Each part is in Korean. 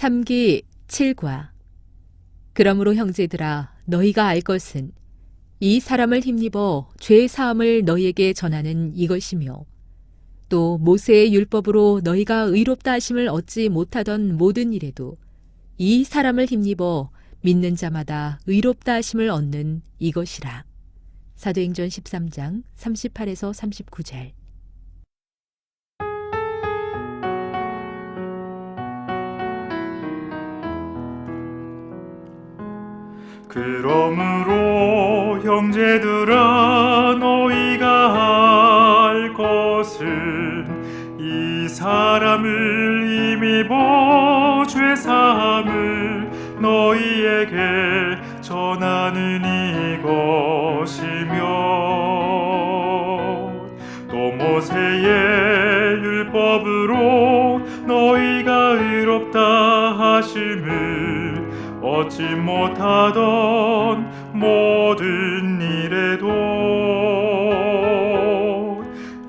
3기 7과 그러므로 형제들아 너희가 알 것은 이 사람을 힘입어 죄 사함을 너희에게 전하는 이것이며 또 모세의 율법으로 너희가 의롭다 하심을 얻지 못하던 모든 일에도 이 사람을 힘입어 믿는 자마다 의롭다 하심을 얻는 이것이라. 사도행전 13장 38에서 39절. 그러므로 형제들아 너희가 알 것은 이 사람을 힘입어 죄 사함을 너희에게 전하는 이것이며 또 모세의 율법으로 너희가 의롭다 하심을 얻지 못하던 모든 일에도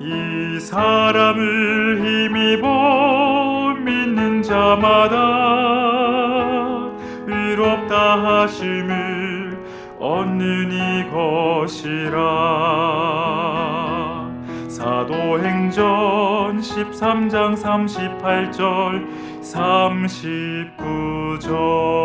이 사람을 힘입어 믿는 자마다 의롭다 하심을 얻는 이것이라. 사도행전 13장 38절 39절